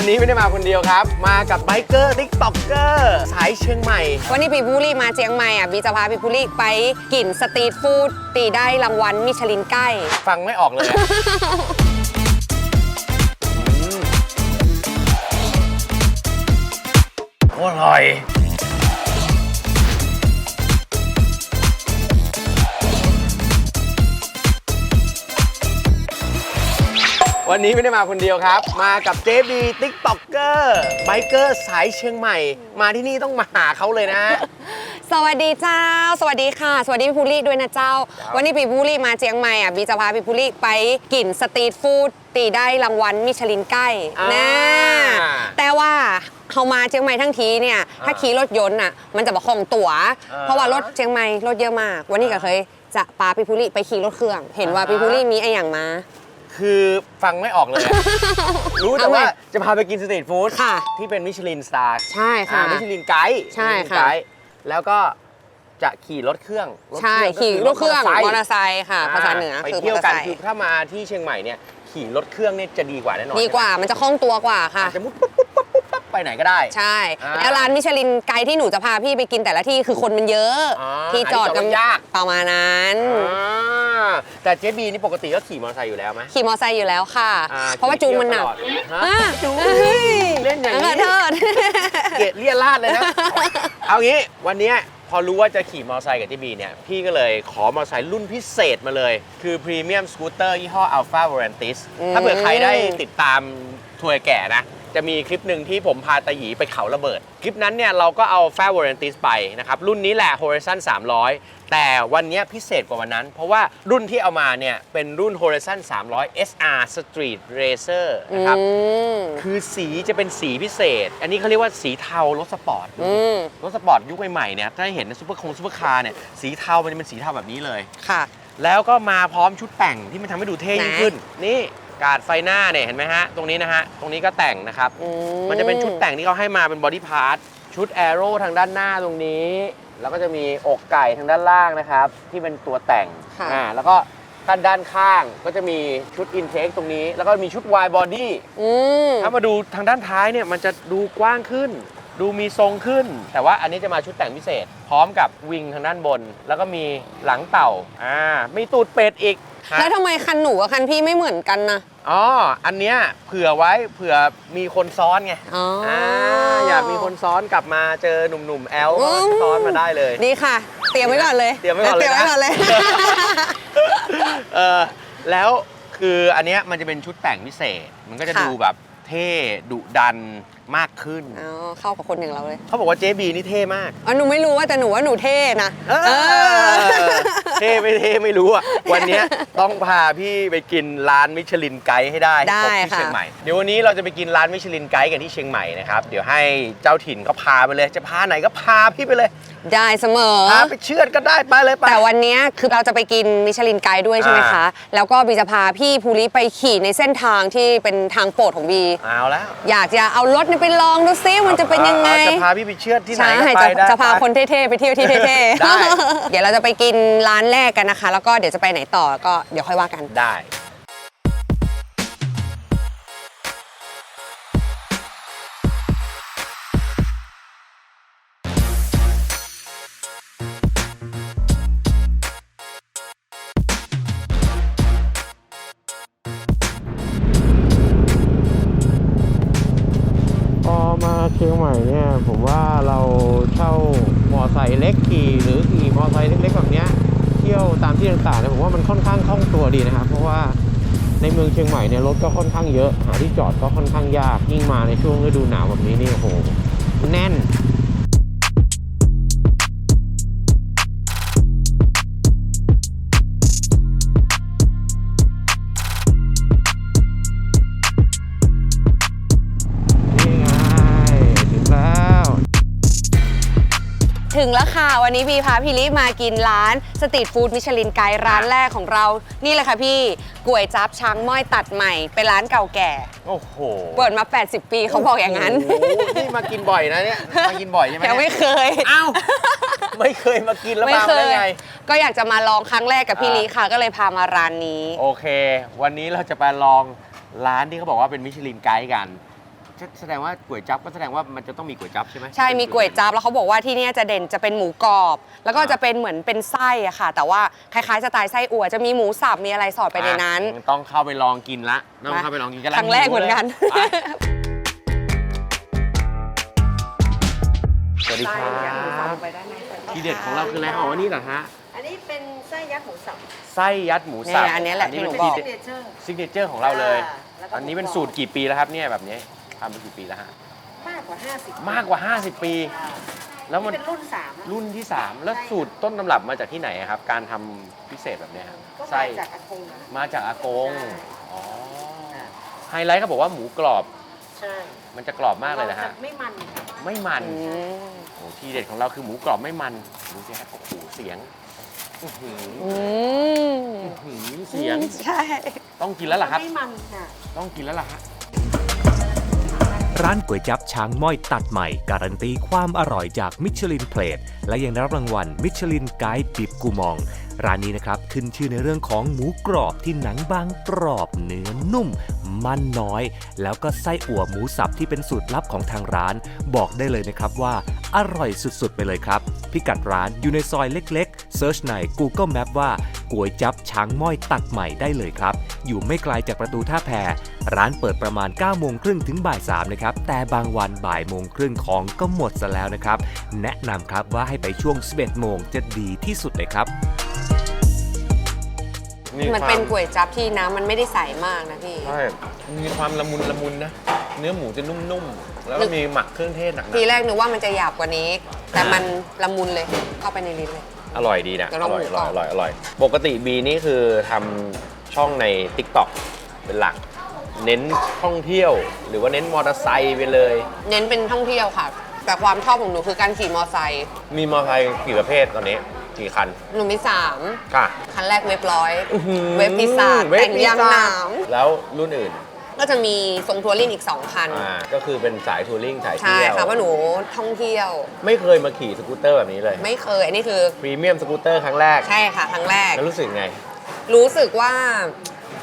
วันนี้ไม่ได้มาคนเดียวครับ มากับไบเกอร์ติ๊กต็อกเกอร์สายเชียงใหม่ วันนี้ปีบุรีมาเจียงใหม่อะบีจะพาปีบุรีไปกินสตรีทฟู้ดตีได้รางวัลมิชลินใกล้ ฟังไม่ออกเลยอะ อืมโอ้อร่อย วันนี้ไม่ได้มาคนเดียวครับ มากับเจบีติ๊กต็อกเกอร์ไบเกอร์สายเชียงใหม่ มาที่นี่ต้องมาหาเขาเลยนะ สวัสดีเจ้า สวัสดีค่ะ สวัสดีพี่ภูริด้วยนะเจ้า วันนี้ปีบุรีมาเจียงใหม่อะบีจะพาพี่ภูริไปกินสตรีทฟู้ดตีได้รางวัลมิชลินใกล้อ่านะแต่ว่าเขามาเชียงใหม่ทั้งทีเนี่ยถ้าอ่าขี่รถยนต์อะมันจะบอกของตั๋วอ่าเพราะว่ารถเชียงใหม่รถเยอะมาก วันนี้ก็เคยจะปาพี่ภูริไปขี่รถเครื่อง เห็นว่าอ่าพี่ภูริมีไอ้อย่างมา คือฟังไม่ออกเลยอะ รู้แต่เอาไงว่าจะพาไปกินสตรีทฟู้ดค่ะ ที่เป็นมิชลินสตาร์ใช่ค่ะ มิชลินไกด์ใช่มิชลินค่ะไกด์แล้วก็จะขี่รถเครื่องรถใช่เครื่องขี่รถเครื่องก็มมออเตเตออร์ร์ไซค์ค่ะไซค์ภาษาเหนือไปคือมอเที่ยวเตอร์กันไซค์คือถ้ามาที่เชียงใหม่เนี่ยขี่รถเครื่องเนี่ยจะดีกว่าแน่นอนดีกว่ามันจะคล่องตัวกว่าค่ะ อาจจะมุดปุ๊บปุ๊บปุ๊บปุ๊บปุ๊บ ไปไหนก็ได้ ใช่ อ่าแล้วร้านมิชลินไกด์ที่หนูจะพาพี่ไปกินแต่ละที่คือคนมันเยอะ อ่าที่จอดหาที่จอดกันยาก ประมาณนั้น อ่าแต่เจ๊บีนี่ปกติก็ขี่มอเตอร์ไซค์อยู่แล้วไหม ขี่มอไซค์อยู่แล้วค่ะ อ่าเพราะว่าจูงมันหนักขี่เที่ยวตลอดฮะอะจูงเฮ้ยเล่นอย่างนี้ ขอโทษ เกลียดเลี่ยราดเลยนะ เอางี้วันเนี้ยพอรู้ว่าจะขี่มอเตอร์ไซค์กับเจ๊บีเนี่ย พี่ก็เลยขอมอเตอร์ไซค์รุ่นพิเศษมาเลย คือพรีเมียมสกูตเตอร์ยี่ห้อ Alpha v a r a n t i s อืมถ้าเผื่อใครได้ติดตามทัวร์แก่นะ จะมีคลิปหนึ่งที่ผมพาตาหยีไปเขาระเบิด คลิปนั้นเนี่ยเราก็เอา Alpha v a r a n t i s ไปนะครับ รุ่นนี้แหละ Horizon 300 แต่วันเนี้ยพิเศษกว่าวันนั้น เพราะว่ารุ่นที่เอามาเนี่ย เป็นรุ่น Horizon 300 SR Street Racer นะครับอืมคือสีจะเป็นสีพิเศษ อันนี้เขาเรียกว่าสีเทารถสปอร์ตอืมรถสปอร์ตยุคใหม่ๆเนี่ยถ้าเห็นในซูเปอร์คงซูเปอร์คาร์เนี่ยสีเทามันจะเป็นสีเทาแบบนี้เลยค่ะ แล้วก็มาพร้อมชุดแต่งที่มันทำให้ดูเท่ยิ่งไหนขึ้นนี่ กาดไฟหน้าเนี่ยเห็นไหมฮะ ตรงนี้นะฮะ ตรงนี้ก็แต่งนะครับ อืมันจะเป็นชุดแต่งที่เขาให้มาเป็นบอดี้พาร์ทชุดแอโร่ทางด้านหน้าตรงนี้ แล้วก็จะมีอกไก่ทางด้านล่างนะครับ ที่เป็นตัวแต่งค่ะ อ่าแล้วก็ด้านด้านข้างก็จะมีชุดอินเทคตรงนี้ แล้วก็มีชุดวายบอดี้อืมถ้ามาดูทางด้านท้ายเนี่ยมันจะดูกว้างขึ้น ดูมีทรงขึ้น แต่ว่าอันนี้จะมาชุดแต่งพิเศษ พร้อมกับวิงทางด้านบน แล้วก็มีหลังเต่าอ่ามีตูดเป็ดอีกฮะ แล้วทำไมคันหนูกับคันพี่ไม่เหมือนกันนะอ๋อ อันเนี้ยเผื่อไว้เผื่อมีคนซ้อนไงอ๋อออ่าอยากมีคนซ้อนกลับมาเจอหนุ่มๆแอลอืก็มซ้อนมาได้เลย ดีค่ะ เตรียมไว้ก่อนเลยเตรียมไว้ก่อนเลยเตรียมนะไว้ก่อนเลยเออแล้วคืออันเนี้ยมันจะเป็นชุดแต่งพิเศษ มันก็จะค่ะ ดูแบบเท่ดุดัน มากขึ้น อ๋อเข้ากับคนอย่างเราเลยเขาบอกว่าเจบีนี่เท่มาก อ๋อหนูไม่รู้ว่าแต่หนูว่าหนูเท่นะเออ เท่ไม่เท่ไม่รู้อะ วันเนี้ยต้องพาพี่ไปกินร้านมิชลินไกด์ให้ได้ได้ครบที่ค่ะ เชียงใหม่ เดี๋ยววันนี้เราจะไปกินร้านมิชลินไกด์กันที่เชียงใหม่นะครับ เดี๋ยวให้เจ้าถิ่นเขาพาไปเลย จะพาไหนก็พาพี่ไปเลย ได้เสมอ พาไปเชือดก็ได้ไปเลยไป แต่วันเนี้ยคือเราจะไปกินมิชลินไกด์ด้วยใช่ไหมคะ แล้วก็บีจะพาพี่ภูริไปขี่ในเส้นทางที่เป็นทางโปรดของบี เอาแล้ว อยากจะเอารถเนี่ยไปลองดูซิมันจะเป็นยังไงอาจะพาพี่ไปเชือดที่ไหนใช่ก็ไปจะได้จะพาไปคนเท่ๆไปเที่ยวที่เท่ได้ๆเดี๋ยวเราจะไปกินร้านแรกกันนะคะ แล้วก็เดี๋ยวจะไปไหนต่อก็เดี๋ยวค่อยว่ากันได้ ก็ค่อนข้างเยอะ หาที่จอดก็ค่อนข้างยากยิ่งมาในช่วงฤดูหนาวแบบนี้นี่โอ้โหแน่น ถึงแล้วค่ะ วันนี้บีพาพี่ลิมากินร้านสตรีทฟู้ดมิชลินไกด์ร้านแรกของเรา นี่เลยค่ะพี่ก๋วยจั๊บช้างม้อยตัดใหม่ เป็นร้านเก่าแก่ โอ้โหเปิดมา 80 ปีเขาบอกอย่างนั้นโอ้โหนี่มากินบ่อยนะเนี่ย มากินบ่อยใช่ไหมยังไม่เคย เอ้า ไม่เคยมากินแล้วไม่มาเคได้ยไง ก็อยากจะมาลองครั้งแรกกับพี่อ่า ลิค่ะ ก็เลยพามาร้านนี้ โอเค วันนี้เราจะไปลองร้านที่เขาบอกว่าเป็นมิชลินไกด์กัน แสดงว่าก๋วยจั๊บก็แสดงว่ามันจะต้องมีก๋วยจั๊บใช่ไหมใช่มีก๋วยจั๊บแล้วเขาบอกว่าที่เนี่ยจะเด่นจะเป็นหมูกรอบ แล้วก็จะเป็นเหมือนเป็นไส้อะค่ะ แต่ว่าคล้ายๆสไตล์ไส้อั่วจะมีหมูสับมีอะไรสอดไปในนั้น อะต้องเข้าไปลองกินละต้องเข้าไปลองกินกันละครั้งแรกเหมือนกัน ไปสวัสดีครับทีเด็ดของเราคืออะไรอ๋อนี่เหรอฮะอันนี้เป็นไส้ยัดหมูสับไส้ยัดหมูสับเนี่ยอันนี้แหละที่หนูบอกซิกเนเจอร์ซิกเนเจอร์ของเราเลย อ่าแล้วก็อันนี้เป็นหมูกรอบสูตรกี่ปีแล้วครับเนี่ยแบบนี้ ทำมากี่ปีแล้วฮะ มากกว่า 50มากกว่า 50 ปี แล้วมันเป็นรุ่น3อะรุ่นที่ 3 แล้วใช่สูตรต้นตำรับมาจากที่ไหนอะครับ การทำพิเศษแบบเนี้ยครับก็ไส้มาจากอากงอะมาจากอากงใช่อ๋ออ่าไฮไลท์เขาบอกว่าหมูกรอบใช่มันจะกรอบมากเลยนะฮะไม่มันค่ะไม่มันอืมโอ้ทีเด็ดของเราคือหมูกรอบไม่มันดูสิฮะโอ้โหเสียงอื้อหืออืมอื้อหือเสียงใช่ ต้องกินแล้วล่ะครับ ไม่มันค่ะต้องกินแล้วล่ะฮะ ร้านก๋วยจั๊บช้างม้อยตัดใหม่ การันตีความอร่อยจากมิชลินเพลทและยังได้รับรางวัลมิชลินไกด์บิบกูมอง ร้านนี้นะครับขึ้นชื่อในเรื่องของหมูกรอบที่หนังบางกรอบเนื้อนุ่ม มันน้อย แล้วก็ไส้อั่วหมูสับที่เป็นสูตรลับของทางร้าน บอกได้เลยนะครับว่าอร่อยสุดๆ ไปเลยครับ พิกัดร้านอยู่ในซอยเล็กๆเซิร์ชใน Google Map ว่าก๋วยจับช้างม้อยตัดใหม่ได้เลยครับ อยู่ไม่ไกลจากประตูท่าแพร้านเปิดประมาณ 9 โมงครึ่งถึงบ่าย3นะครับ แต่บางวันบ่ายโมงครึ่งของก็หมดซะแล้วนะครับ แนะนำครับว่าให้ไปช่วง 11 โมงจะดีที่สุดเลยครับ มันเป็นก๋วยจั๊บที่น้ำมันไม่ได้ใสมากนะพี่ ใช่มีความละมุนละมุนนะ เนื้อหมูจะนุ่มๆ แล้วก็มีหมักเครื่องเทศหนักทีแรกนึกว่ามันจะหยาบกว่านี้ แต่มันละมุนเลยเข้าไปในลิ้นเลย ๆอร่อยดีนะ เดี๋ยวอลองร่อยหมูอกรร่ออบยอร่อยอร่อย ปกติบีนี่คือทำช่องใน t ิ k t o k เป็นหลัก เน้นท่องเที่ยว หรือว่าเน้นมอเตอร์ไซค์ไปเลย เน้นเป็นท่องเที่ยวค่ะ แต่ความชอบของหนูคือการขี่มอไซค์มีมอเตอร์ไซค์กี่ประเภทตอนนี้ กี่คัน หนูมีสามค่ะ คันแรกเว็บร้อยอื้อหือเว็บพิซซ่าเว็บแต่งพิซยางซ่าหนาม แล้วรุ่นอื่น ก็จะมีทรงทัวริงอีก 2 คัน อ่า ก็คือเป็นสายทัวริงสายใช่เที่ยวค่ะว่าหนูท่องเที่ยว ไม่เคยมาขี่สกูตเตอร์แบบนี้เลย ไม่เคย อันนี้คือ พรีเมียมสกูตเตอร์ครั้งแรก ใช่ค่ะ ครั้งแรก แล้วรู้สึกไง รู้สึกว่า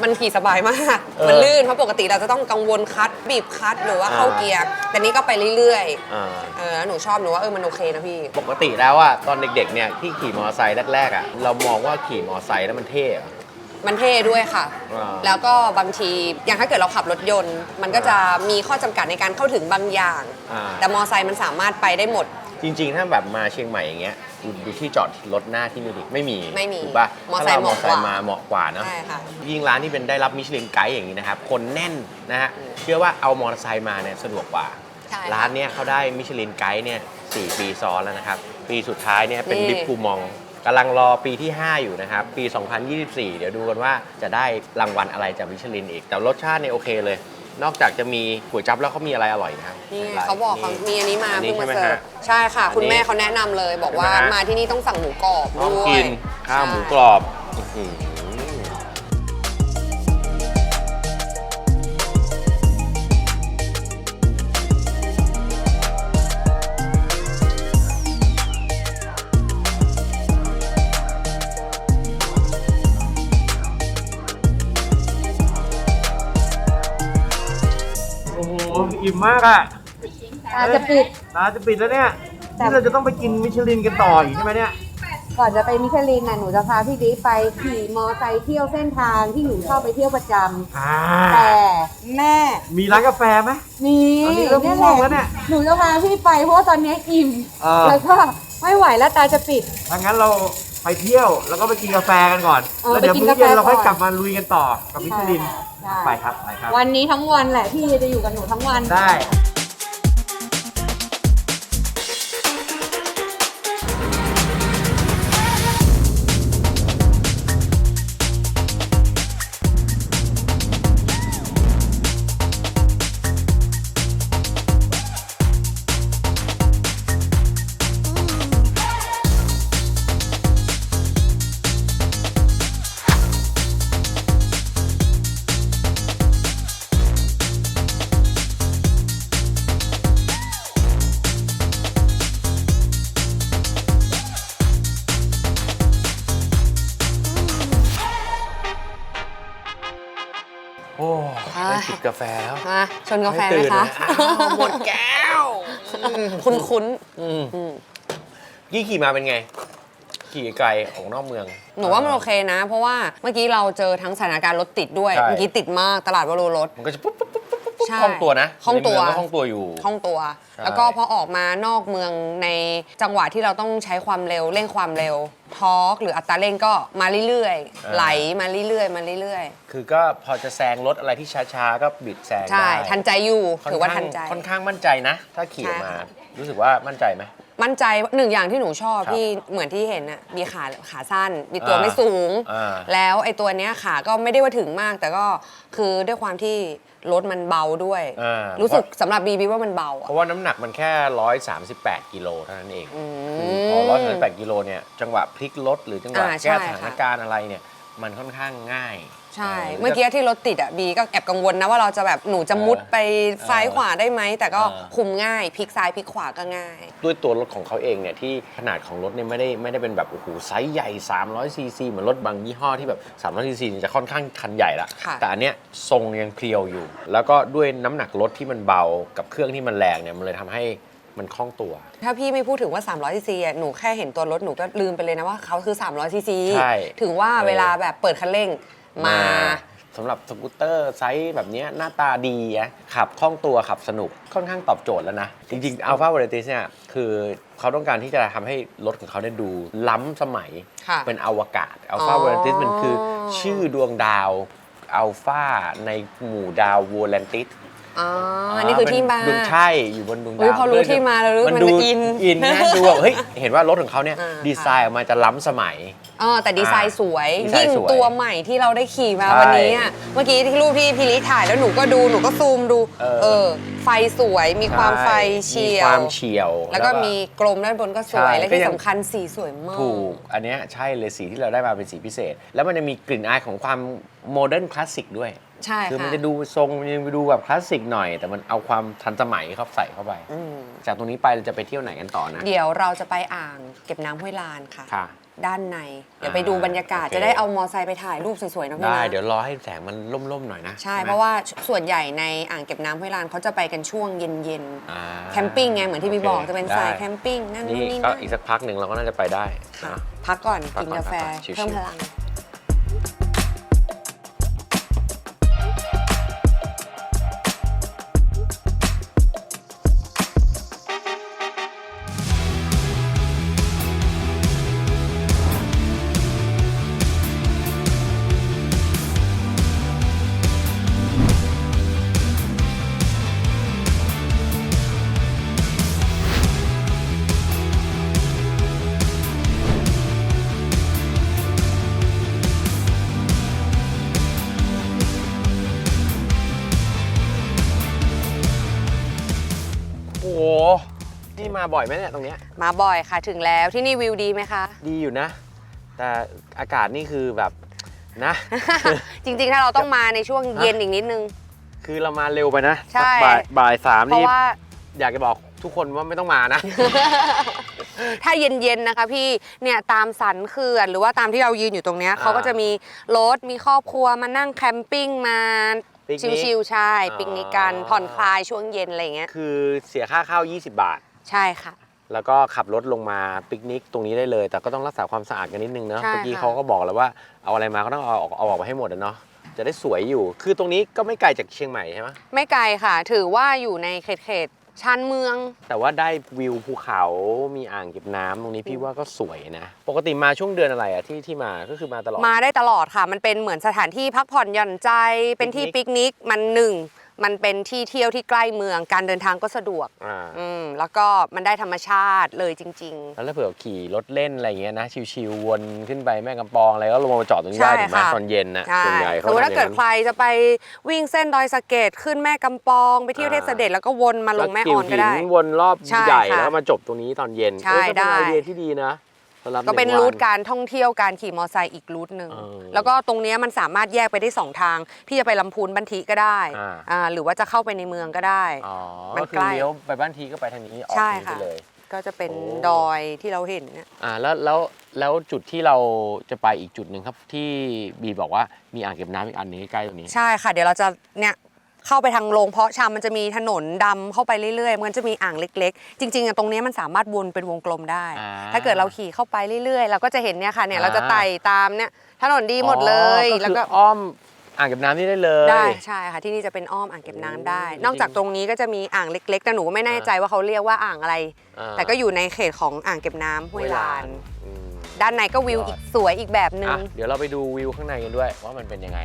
มันขี่สบายมาก เออมันลื่นเพราะปกติเราจะต้องกังวลคลัดบีบคลัดหรือว่าอ่าเข้าเกียร์แต่นี้ก็ไปเรื่อยอ่าๆเออแล้วหนูชอบหนูว่าเออมันโอเคนะพี่ ปกติแล้วอะตอนเด็กๆเนี่ยที่ขี่มอเตอร์ไซค์แรกๆอะเรามองว่าขี่มอเตอร์ไซค์แล้วมันเท่อะ มันเท่ด้วยค่ะ อ่า แล้วก็บางทีอย่างถ้าเกิดเราขับรถยนต์ มันก็จะมีข้อจำกัดในการเข้าถึงบางอย่าง อ่าแต่มอไซค์มันสามารถไปได้หมด จริงๆ ถ้าแบบมาเชียงใหม่อย่างเงี้ย ดูดูที่จอดรถหน้าที่นี่ดิไม่มีไม่มีถูกป่ะมอเตอร์ไซค์ถ้าเรามอเตอร์ไซค์เหมาะกว่ามาเหมาะกว่าเนอะใช่ค่ะ ยิ่งร้านที่เป็นได้รับมิชลินไกด์อย่างนี้นะครับ คนแน่นนะฮะเชื่อว่าเอามอเตอร์ไซค์มาเนี่ยสะดวกกว่า ใช่ค่ะร้านเนี้ยเขาได้มิชลินไกด์เนี่ยสี่ปีซ้อนแล้วนะครับ ปีสุดท้ายเนี่ยเป็นนี่ บิบกูมองกำลังรอปีที่ 5 อยู่นะครับ ปี 2024 เดี๋ยวดูกันว่าจะได้รางวัลอะไรจากมิชลินอีก แต่รสชาติเนี่ยโอเคเลย นอกจากจะมีก๋วยจั๊บแล้วเขามีอะไรอร่อยนะครับนี่ไงะไรเขาบอกเขามีอันนี้มาอันนี้เพิ่งมาใช่ไหมเสิร์ฟฮะใช่ค่ะคุณอันนี้แม่เขาแนะนำเลย บอกว่าใช่ไหมฮะ มาที่นี่ต้องสั่งหมูกรอบต้องด้วยกินข้าวหมูกรอบอื้อหือโอ้ มมากอะตาจะปิดร้านจะปิดแล้วเนี่ยแต่ นี่เราจะต้องไปกินมิชลินกันต่ออีกใช่ไหมเนี่ย ก่อนจะไปมิชลินน่ะหนูจะพาพี่ดิไปขี่มอไซค์เที่ยวเส้นทางที่หนูชอบไปเที่ยวประจำอ่า แต่แม่มีร้านกาแฟไหมมีตอนนี้เริ่มง่วงแล้วเนี่ยหนูจะพาพี่ไปเพราะว่าตอนนี้อิ่มเออ แล้วก็ไม่ไหวแล้วตาจะปิด ถ้างั้นเรา ไปเที่ยวแล้วก็ไปกินกาแฟกันก่อนเออแล้วเดี๋ยวไปกิมื้นอเย็นกาแฟเราค่อยก่อน กลับมาลุยกันต่อกับมิชลิน ใช่ไปครับไปครับ วันนี้ทั้งวันแหละพี่จะอยู่กับหนูทั้งวัน ได้ แฟแล้วมาชนกาแฟไหมตื่นคะนะอ้าวหมดแก้วคุ้นคุ้นอืมๆอืมยี่ขี่มาเป็นไง ขี่ไกลออกนอกเมือง หนูว่ามันโอเคนะ เพราะว่าเมื่อกี้เราเจอทั้งสถานการณ์รถติดด้วย ใช่ เมื่อกี้ติดมากตลาดวโรรถ มันก็จะปุ๊บปุ๊บปุ๊บ ปุ๊บปุ๊บใช่คล่องตัวนะคล่องตัว ในเมืก็คล่องตัวอยู่ คล่องตัว ใช่ แล้วก็พอออกมานอกเมืองในจังหวะที่เราต้องใช้ความเร็วเร่งความเร็วทอร์กหรืออัตราเร่งก็มาเรื่อยๆ ไหลมาเรื่อยๆมาเรื่อยคือก็พอจะแซงรถอะไรที่ช้าๆ ก็บิดแซงๆ ใช่ ได้ทันใจอยู่ค่ถือว่าข้งทันใจ ค่อนข้างมั่นใจนะ ถ้าขี่ออกมา ใช่ค่ะ รู้สึกว่ามั่นใจไหม มั่นใจหนึ่งอย่างที่หนูชอบครับที่เหมือนที่เห็นน่ะมีขาขาสั้น มีตัวอ่าไม่สูง อ่าแล้วไอ้ตัวเนี้ยขาก็ไม่ได้ว่าถึงมาก แต่ก็คือด้วยความที่ รถมันเบาด้วย อ่ารู้สึกสำหรับบีบีว่ามันเบาเพอะ ราะว่าน้ำหนักมันแค่ 138 กิโลเท่านั้นเองอืมคือพอ138 กิโลเนี่ย จังหวะพลิกรถหรือจังหวะอ่าใช่แก้สถานค่ะการณ์อะไรเนี่ย มันค่อนข้างง่าย ใช่หรืเมื่อกี้ที่รถติดอะบีก็แอบกังวลนะว่าเราจะแบบหนูจะมุดไปซ้ายขวาได้ไหม แต่ก็เออคุมง่ายพลิกซ้ายพลิกขวาก็ง่าย ด้วยตัวรถของเขาเองเนี่ยที่ขนาดของรถเนี่ยไม่ได้ไม่ได้เป็นแบบโอ้โหไซส์ใหญ่300ซีซีเหมือนรถบางยี่ห้อที่แบบ300ซีซีจะค่อนข้างคันใหญ่ละค่ะ แต่อันเนี้ยทรงยังเพรียวอยู่ แล้วก็ด้วยน้ำหนักรถที่มันเบากับเครื่องที่มันแรงเนี่ยมันเลยทำให้มันคล่องตัว ถ้าพี่ไม่พูดถึงว่า 300ซีซีอะหนูแค่เห็นตัวรถหนูก็ลืมไปเลยนะว่าเขาคือ 300ซีซีใช่ถึงว่าเออ เวลาแบบเปิดคันเร่ง มาสำหรับสกูตเตอร์ไซส์แบบเนี้ยหน้าตาดีอะขับคล่องตัวขับสนุกค่อนข้างตอบโจทย์แล้วนะ จริงๆ Alpha v a r i t i s เนี่ยคือเขาต้องการที่จะทำให้รถของเขาเนี่ยดูล้ำสมัยค่ะเป็นอวกาศ Alpha อ๋อ v a r i t i s มันคือชื่อดวงดาวอัลฟาในหมู่ดาวว o แลนติส อ๋ออันนี้คือที่มาดวงใช่อยู่บนดวงอุ๊ดาวยพอรู้ที่มาแล้วรู้มันมันดูอินอินนะดูแบบเฮ้ยเห็นว่ารถของเขาเนี่ยอ่าดีไซน์ออกมาจะล้ำสมัยเออแต่ดีไซน์สวยดีไซน์ยิ่งสวยตัวใหม่ที่เราได้ขี่มาใช่วันนี้อะเมื่อกี้ที่รูปที่พิลิถ่ายแล้วหนูก็ดูหนูก็ซูมดูเออเออไฟสวยมีความไฟเฉีมียคววามเฉียว แล้วก็มีกลมด้านบนก็สวยใช่และก็ที่ยังสำคัญสีสวยมากถูกอันเนี้ยใช่เลยสีที่เราได้มาเป็นสีพิเศษ แล้วมันจะมีกลิ่นอายของความโมเดิร์นคลาสสิกด้วย ใช่คือมันค่ะจะดูทรงมันจะดูแบบคลาสสิกหน่อย แต่มันเอาความทันสมัยเข้าใส่เข้าไป อืมจากตรงนี้ไปเราจะไปเที่ยวไหนกันต่อนะ เดี๋ยวเราจะไปอ่างเก็บน้ำห้วยลานค่ะ ค่ะ ด้านใน เดี๋ยวอ่าไปดูบรรยากาศโอเค จะได้เอามอไซค์ไปถ่ายรูปสวยๆนะพี่ได้ นะเดี๋ยวรอให้แสงมันล่มๆหน่อยนะใช่ ไหมเพราะว่าส่วนใหญ่ในอ่างเก็บน้ำห้วยลานเขาจะไปกันช่วงเย็นอ่าๆ แคมปิ้งไงเหมือนที่พี่บอกโคจะเป็นสายได้แคมปิ้งนั่นนู่นี่นนี่ก็นั่นอีกสักพักหนึ่งเราก็น่าจะไปได้ค่ะนะ พักก่อนพักกินก่อนกาแฟพักก่อนชิวๆ เพิ่มพลัง บ่อยไหมเนี่ยตรงเนี้ยมาบ่อยค่ะถึงแล้วที่นี่วิวดีไหมคะ ดีอยู่นะ แต่อากาศนี่คือแบบนะ จริงๆ ถ้าเราต้องมาในช่วงเย็นอีกนิดนึง คือเรามาเร็วไปนะใช่ บ่ายบ่ายสามเพราะนี่ว่า อยากจะบอกทุกคนว่าไม่ต้องมานะ ถ้าเย็นๆนะคะพี่เนี่ยตามสันเขื่อนหรือว่าตามที่เรายืนอยู่ตรงเนี้ยเขาก็จะมีรถมีครอบครัวมานั่งแคมปิ้งมาปิกนิกชิลๆใช่ อ๋อ ปิกนิกกันผ่อนคลายช่วงเย็นอะไรอย่างเงี้ยคือเสียค่าเข้า20 บาท ใช่ค่ะ แล้วก็ขับรถลงมาปิกนิกตรงนี้ได้เลย แต่ก็ต้องรักษาความสะอาดกันนิดนึงเนาะใช่เมื่อกี้ค่ะ เขาก็บอกแล้วว่าเอาอะไรมาก็ต้องเอาออกเอาออกไปให้หมดอะเนาะจะได้สวยอยู่ คือตรงนี้ก็ไม่ไกลจากเชียงใหม่ใช่ไหมไม่ไกลค่ะ ถือว่าอยู่ในเขตเขตๆชานเมือง แต่ว่าได้วิวภูเขามีอ่างเก็บน้ำตรงนี้พี่ว่าก็สวยนะ ปกติมาช่วงเดือนอะไรอะที่ที่มาก็คือมาตลอด มาได้ตลอดค่ะ มันเป็นเหมือนสถานที่พักผ่อนหย่อนใจ เป็นที่ปิปิกกนินิกกมันหนึ่ง มันเป็นที่เที่ยวที่ใกล้เมือง การเดินทางก็สะดวก อ่าอืมแล้วก็มันได้ธรรมชาติเลยจริง แล้วถ้าเผื่อขี่รถเล่นอะไรอย่างเงี้ยนะชิวๆวนขึ้นไปแม่กำปองอะไรก็ลงมาจอดตรงนี้ได้ใช่ถูกไหมค่ะ ตอนเย็นนะๆใช่ส่วนใหญ่สเขามมติถ้าทำอย่เกิดงนั้นใครจะไปวิ่งเส้นดอยสะเก็ดขึ้นแม่กำปอง ไปเที่ยวอ่าเทพเสด็จแล้วก็วนมาลงแม่อ่อนก็ได้ แล้วหินวนรอบใช่ใหญ่ค่ะแล้วมาจบตรงนี้ตอนเย็นใช่เออก็เป็นได้ ไอเดียที่ดีนะสำห รับก็เป็นหงวั รูทการท่องเที่ยวการขี่มอไซค์อีกรูทหนึ่งเออแล้วก็ตรงเนี้ยมันสามารถแยกไปได้สองทาง พี่จะไปลำพูนบันทีก็ได้อ่า อ่าหรือว่าจะเข้าไปในเมืองก็ได้ อ๋อมันก็คือใกล้เลี้ยวไปบ้านทีก็ไปทางนี้ออกใช่ทางนี้ค่ะไปเลย ก็จะเป็นโอ้ ดอยที่เราเห็นเนี่ย อ่าแล้วแล้วแล้วจุดที่เราจะไปอีกจุดหนึ่งครับที่บีบอกว่ามีอ่างเก็บน้ำอีกอันหนึงใกล้ๆตรงนี้ ใช่ค่ะ เดี๋ยวเราจะเนี่ย เข้าไปทางโรงเพาะชำมันจะมีถนนดำเข้าไปเรื่อยๆ มันจะมีอ่างเล็ก ๆ จริงๆอะตรงเนี้ยมันสามารถวนเป็นวงกลมได้ อ่าถ้าเกิดเราขี่เข้าไปเรื่อยๆ เราก็จะเห็นเนี่ยค่ะเนี่ยอ่าเราจะไต่ตามเนี่ยถนนดีหมดเลยอ๋อแล้วก็คืออ้อมอ่างเก็บน้ำนี่ได้เลย ได้ใช่ค่ะที่นี่จะเป็นอ้อมอ่างเก็บน้ำได้ โอ้นอกจากตรงนี้ก็จะมีอ่างเล็ก ๆ แต่หนูก็ไม่แน่ใจว่าเขาเรียกว่าอ่างอะไร อ่า แต่ก็อยู่ในเขตของอ่างเก็บน้ำห้วยลาน อืม ด้านในก็วิวอีกสวยอีกแบบหนึ่ง อะเดี๋ยวเราไปดูวิวข้างในกันด้วยว่ามันเป็นยังไง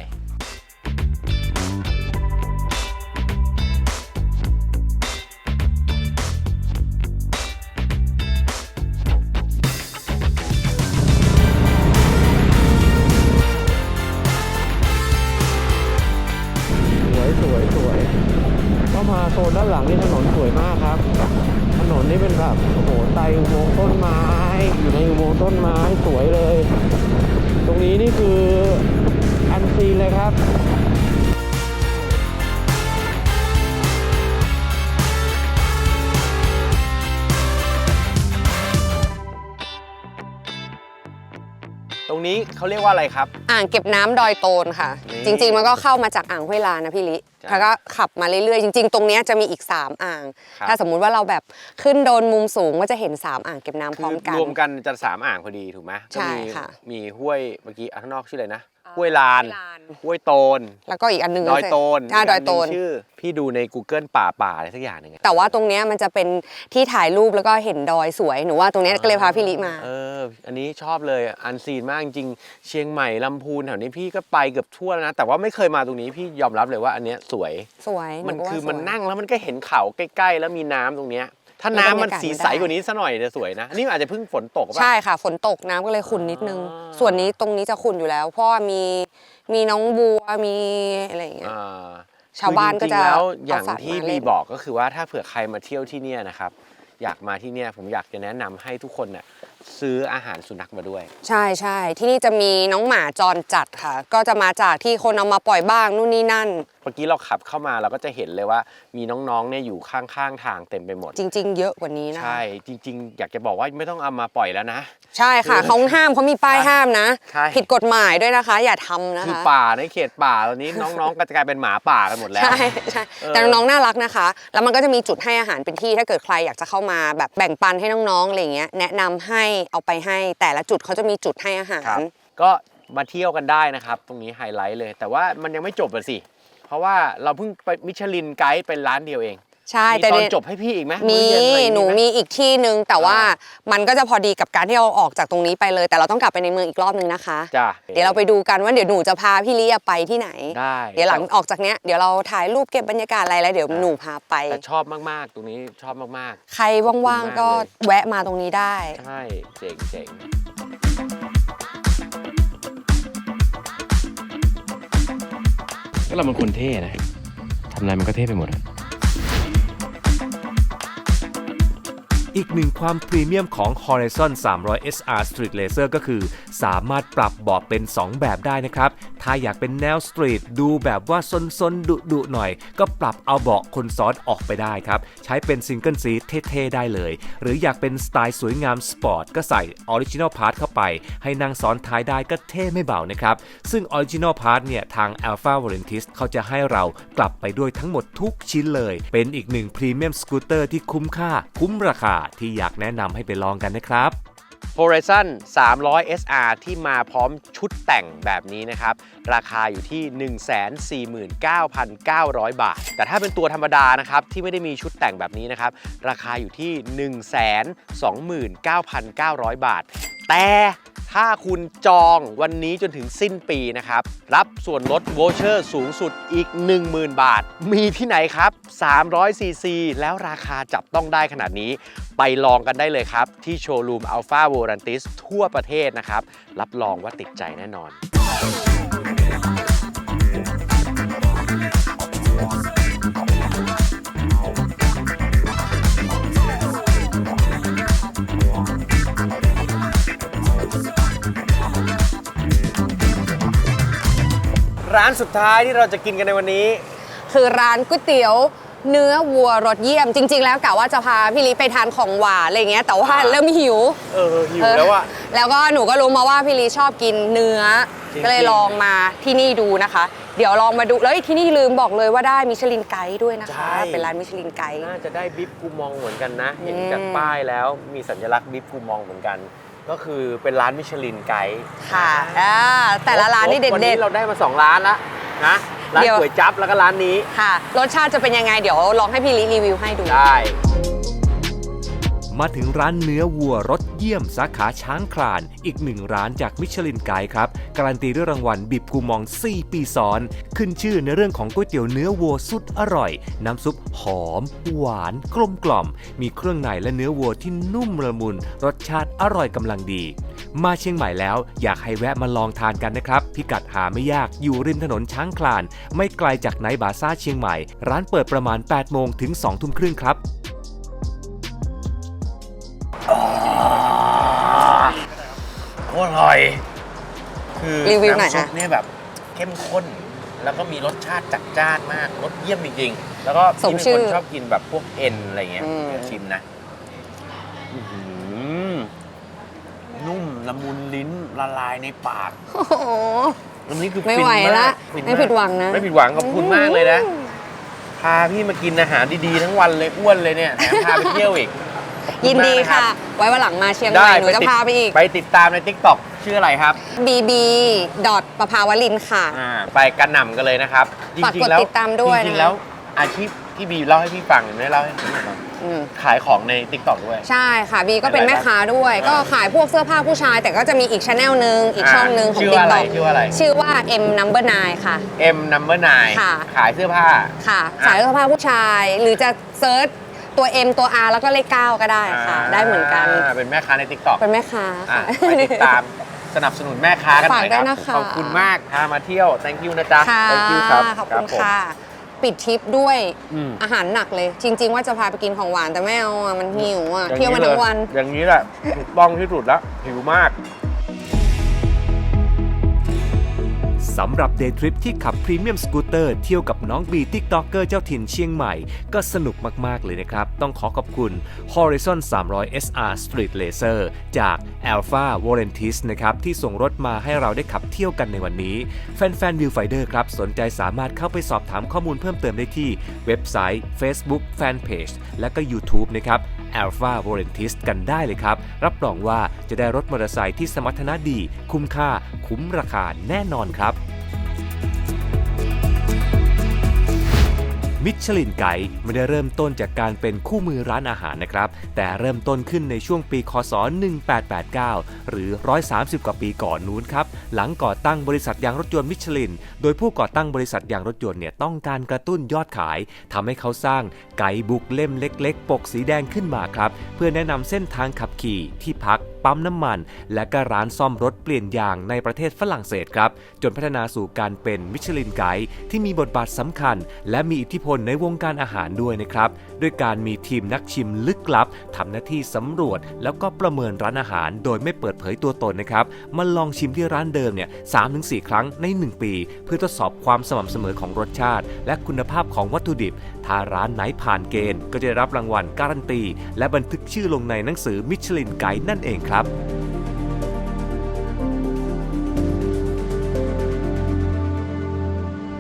เขาเรียกว่าอะไรครับ อ่างเก็บน้ำดอยโตนค่ะ นี่จริงๆมันก็เข้ามาจากอ่างห้วยลานนะพี่ลิจ้ะแล้วก็ขับมาเรื่อยๆ จริง ๆ ตรงเนี้ยจะมีอีก 3 อ่าง ครับ ถ้าสมมุติว่าเราแบบขึ้นโดนมุมสูงก็จะเห็น 3 อ่างเก็บน้ำพคืร้ออมกัน รวมกันจะสามอ่างพอดีถูกไหมใช่ก็มีค่ะ มีห้วยเมื่อกี้อะข้างนอกชื่ออะไรนะ อ่าห้วยลานห้วยลานห้วยโตน แล้วก็อีกอันหนึงดอยโตนอ่าดอยโตน กหงชื่อ พี่ดูใน Google ป่าป่าอะไรสักอย่างหนึ่งอะแต่ว่าตรงเนี้ยมันจะเป็นที่ถ่ายรูปแล้วก็เห็นดอยสวย หนูว่าตรงเนี้ยก็เลยพาพี่ลิมา เออ อันนี้ชอบเลยอะอันซีนมากจริงๆเชียงใหม่ลำพูนแถวนี้พี่ก็ไปเกือบทั่วแล้วนะ แต่ว่าไม่เคยมาตรงนี้พี่ยอมรับเลยว่าอันเนี้ยสวย สวยมันหก็ว่าคือสวยมันนั่งแล้วมันก็เห็นเขาใกล้ ๆ แล้วมีน้ำตรงเนี้ย ถ้าน้ำมันสีใสกว่านี้ซะหน่อยจะสวยนะ นี่อาจจะเพิ่งฝนตกป่ะ ใช่ค่ะ ฝนตกน้ำก็เลยขุ่นนิดนึงอ่าส่วนนี้ตรงนี้จะขุ่นอยู่แล้ว เพราะว่ามีมีน้องบัวมีอะไรอย่างเงี้ยอ่าชาวบ้านก็จะคือจริงๆแล้วอย่างเอาสัตว์ที่มาเล่บีนบอกก็คือว่าถ้าเผื่อใครมาเที่ยวที่เนี่ยนะครับ อยากมาที่เนี่ยผมอยากจะแนะนำให้ทุกคนเนี่ยซื้ออาหารสุนัขมาด้วย ใช่ใช่ที่นี่จะมีน้องหมาจรจัดค่ะ ก็จะมาจากที่คนเอามาปล่อยบ้างนู่นนี่นั่นเมื่อกี้เราขับเข้ามาเราก็จะเห็นเลยว่ามีน้องๆเนี่ยอยู่ข้างๆทางเต็มไปหมด จริง ๆ เยอะกว่านี้นะใช่จริง ๆ อยากจะบอกว่าไม่ต้องเอามาปล่อยแล้วนะ ใช่ค่ะเขาห้ามเขามีป้ายห้ามนะ ใช่ ผิดกฎหมายด้วยนะคะ อย่าทำนะคือคะป่าในเขตป่าตอนนี้น้องๆก็จะกลายเป็นหมาป่ากันหมดแล้ว ใช่ใช่เออแต่น้องๆน่ารักนะคะ แล้วมันก็จะมีจุดให้อาหารเป็นที่ถ้าเกิดใครอยากจะเข้ามาแบบแบ่งปันให้น้องๆอะไรอย่างเงี้ยแนะนำให้เอาไปให้แต่ละจุดเขาจะมีจุดให้อาหารครับก็มาเที่ยวกันได้นะครับ ตรงนี้ไฮไลท์เลย แต่ว่ามันยังไม่จบอะสิ เพราะว่าเราเพิ่งไปมิชลินไกด์เป็นร้านเดียวเองใช่มีแต่ตอนเดี๋ยวจบให้พี่อีกไหมมีอเย็อะไรอย่างหนูไหมีอีกที่หนึ่งแต่ว่าอ่มันก็จะพอดีกับการที่เราออกจากตรงนี้ไปเลย แต่เราต้องกลับไปในเมืองอีกรอบนึงนะคะ จ้ะเดี๋ยวเราไปดูกันว่าเดี๋ยวหนูจะพาพี่ลิไปที่ไหน ได้เดี๋ยวหลังออกจากเนี้ยเดี๋ยวเราถ่ายรูปเก็บบรรยากาศอะไรแล้วเดี๋ยวหนูพาไป แต่ชอบมากๆ ตรงนี้ชอบมาก ใครว่างๆก็ขอบคุณมากเลยแวะมาตรงนี้ได้ ๆ ใช่เจ๋งเก็เรามันคนเท่นะทำอะไรมันก็เท่ไปหมดอะ อีกหนึ่งความพรีเมียมของ Horizon 300 SR Street Racer ก็คือ สามารถปรับเบาะเป็น 2 แบบได้นะครับ ถ้าอยากเป็นแนวสตรีทดูแบบว่าซนๆ ดุๆหน่อย ก็ปรับเอาเบาะคนซ้อนออกไปได้ครับ ใช้เป็นซิงเกิลซีเท่ๆ ได้เลย หรืออยากเป็นสไตล์สวยงามสปอร์ตก็ใส่ Original Part เข้าไป ให้นั่งซ้อนท้ายได้ก็เท่ไม่เบานะครับ ซึ่ง Original Part เนี่ยทาง Alpha v o l e n t i s เขาจะให้เรากลับไปด้วยทั้งหมดทุกชิ้นเลย เป็นอีกหนึ่งพรีเมียมสกูตเตอร์ที่คุ้มค่า คุ้มราคาที่อยากแนะนำให้ไปลองกันนะครับ Horizon 300 SR ที่มาพร้อมชุดแต่งแบบนี้นะครับ ราคาอยู่ที่ 149,900 บาท แต่ถ้าเป็นตัวธรรมดานะครับ ที่ไม่ได้มีชุดแต่งแบบนี้นะครับ ราคาอยู่ที่ 129,900 บาทแต่ถ้าคุณจองวันนี้จนถึงสิ้นปีนะครับ รับส่วนลดโวเชอร์สูงสุดอีก 10,000 บาท มีที่ไหนครับ300 cc แล้วราคาจับต้องได้ขนาดนี้ ไปลองกันได้เลยครับ ที่โชว์รูม Alpha v o l a n t i s ทั่วประเทศนะครับ รับรองว่าติดใจแน่นอน ร้านสุดท้ายที่เราจะกินกันในวันนี้ คือร้านก๋วยเตี๋ยวเนื้อวัวรสเยี่ยมจริง ๆ แล้วกะว่าจะพาพี่ลิไปทานของหวานอะไรเงี้ยแต่ว่าอ่าเริ่มหิวเออหิวแล้วอะแล้วก็หนูก็รู้มาว่าพี่ลีชอบกินเนื้อจริงๆก็เลยลองมาที่นี่ดูนะคะ เดี๋ยวลองมาดูแล้วที่นี่ลืมบอกเลยว่าได้มิชลินไกด์ด้วยนะคะใช่เป็นร้านมิชลินไกด์น่าจะได้บิบกูมองเหมือนกันนะ เห็นอืมจากป้ายแล้วมีสัญลักษณ์บิบกูมองเหมือนกัน ก็คือเป็นร้านมิชลินไกด์ค่ะอ่าแต่ละร้านนี่เด็วันดนี้เราได้มา2ร้านแล้วนะร้านเดี๋ยว ก๋วยจั๊บแล้วก็ร้านนี้ๆค่ะ รสชาติจะเป็นยังไงเดี๋ยวลองให้พี่ลิรีวิวให้ดู ได้ มาถึงร้านเนื้อวัวรสเยี่ยมสาขาช้างคลาน อีกหนึ่งร้านจากมิชลินไกด์ครับ การันตีด้วยรางวัลบิบกูมอง 4 ปีซ้อน ขึ้นชื่อในเรื่องของก๋วยเตี๋ยวเนื้อวัวสุดอร่อย น้ำซุปหอม หวานกลมกล่อม มีเครื่องในและเนื้อวัวที่นุ่มละมุน รสชาติอร่อยกำลังดี มาเชียงใหม่แล้วอยากให้แวะมาลองทานกันนะครับ พิกัดหาไม่ยากอยู่ริมถนนช้างคลาน ไม่ไกลจากไนบาซ่าเชียงใหม่ ร้านเปิดประมาณ 8 โมงถึง 2 ทุ่มครึ่งครับ โคตรอร่อย คือรีวิวหน่อยน้ำซุปค่ะเนี่ยแบบเข้มข้น แล้วก็มีรสชาติจัดจ้านมาก รสเยี่ยมจริงๆ แล้วก็สมพี่เป็นชื่คอนชอบกินแบบพวกเอ็นอะไรเงี้ยอืม เดี๋ยวชิมนะอื้อหือนุ่มละมุนลิ้นละลายในปาก โอ้โหอันนี้คือไม่ฟินไหวมากละฟินไม่ากผิดหวังนะ ไม่ผิดหวังขอบคุณมากเลยนะ พาพี่มากินอาหารดีๆ ทั้งวันเลยอ้วนเลยเนี่ยแถมพาไปเที่ยวอีกขอบณ ยินดีมากนค่ะรับไว้วันหลังมาเชียงใหได้ม่หนูจะติดพาไปอีก ไปติดตามใน t ิ k t o k ชื่ออะไรครับ bb ดอทประภาวลินค่ะ อ่าไปกระหน่ำกันเลยนะครับจฝากริกงดๆแล้วติดตามด้วยจริงนะๆแล้วอาชีพที่บีเล่าให้พี่ฟังไม่ได้เล่าให้พี่ฟังอืมขายของใน t ิ k t o k ด้วย ใช่ค่ะบีก็เป็นอะไรแม่ค้าด้วย อ่า ก็ขายพวกเสื้อผ้าผู้ชาย แต่ก็จะมีอีกช anel หนึ่งอีกอ่าช่องหนึ่งของ ชื่อติ๊ว่ากอะไรต็อกชื่อว่าอะไร ชื่อว่า m number 9ค่ะ M number 9ค่ะขายเสื้อผ้า ค่ะ อะขายเสื้อผ้าผู้ชาย หรือจะเซิร์ช ตัว M ตัว R แล้วก็เลข9ก็ได้ค่ะ ได้เหมือนกันาเป็นแม่ค้าใน t ิ k t o k เป็นแม่ค้าอะค่ะ ไปติดตามสนับสนุนแม่ค้ากันหน่อยฝากด้ควรัยบนะคะ ขอบคุณมากพามาเที่ยว thank you นะจ๊ะ ค่ะ thank you ครับขอบคุณผม ค่ะ ปิดทริปด้วยอืม อาหารหนักเลย จริง ๆ ว่าจะพาไปกินของหวานแต่ไม่เอาอะมันหิวอะอย่างเที่ยวมาลทั้งวัน อย่างนี้แหละถูกต้องที่สุดแล้วหิวมาก สำหรับเดย์ทริปที่ขับพรีเมียมสกูตเตอร์เที่ยวกับน้องบีติ๊กต็อกเกอร์เจ้าถิ่นเชียงใหม่ ก็สนุกมาก ๆ เลยนะครับ ต้องขอขอบคุณ Horizon 300 SR Street Laser จาก Alpha v o l e n t i s นะครับ ที่ส่งรถมาให้เราได้ขับเที่ยวกันในวันนี้ แฟนๆ Viewfinder ครับ สนใจสามารถเข้าไปสอบถามข้อมูลเพิ่มเติมได้ที่เว็บไซต์ Facebook Fanpage และก็ YouTube นะครับ Alpha v o l e n t i s กันได้เลยครับ รับรองว่าจะได้รถมอเตอร์ไซค์ที่สมรรถนะดี คุ้มค่า คุ้มราคาแน่นอนครับ มิชลินไกด์ไม่ได้เริ่มต้นจากการเป็นคู่มือร้านอาหารนะครับ แต่เริ่มต้นขึ้นในช่วงปีคศ 1889 หรือ 130 กว่าปีก่อนนู้นครับ หลังก่อตั้งบริษัทยางรถยนต์มิชลิน โดยผู้ก่อตั้งบริษัทยางรถยนต์เนี่ยต้องการกระตุ้นยอดขายทำให้เขาสร้างไกด์บุ๊กเล่มเล็ก ๆ ปกสีแดงขึ้นมาครับ เพื่อแนะนำเส้นทางขับขี่ที่พัก ปั๊มน้ำมัน และก็ร้านซ่อมรถเปลี่ยนยางในประเทศฝรั่งเศสครับ จนพัฒนาสู่การเป็นมิชลินไกด์ที่มีบทบาทสำคัญ และมีอิทธิพลในวงการอาหารด้วยนะครับ ด้วยการมีทีมนักชิมลึกลับทำหน้าที่สำรวจ แล้วก็ประเมินร้านอาหาร โดยไม่เปิดเผยตัวตนนะครับมาลองชิมที่ร้านเดิมเนี่ยสามถึงสี่ครั้งใน 1 ปี เพื่อทดสอบความสม่ำเสมอของรสชาติ และคุณภาพของวัตถุดิบ ถ้าร้านไหนผ่านเกณฑ์ ก็จะได้รับรางวัลการันตี และบันทึกชื่อลงในหนังสือมิชลินไกด์นั่นเองครับ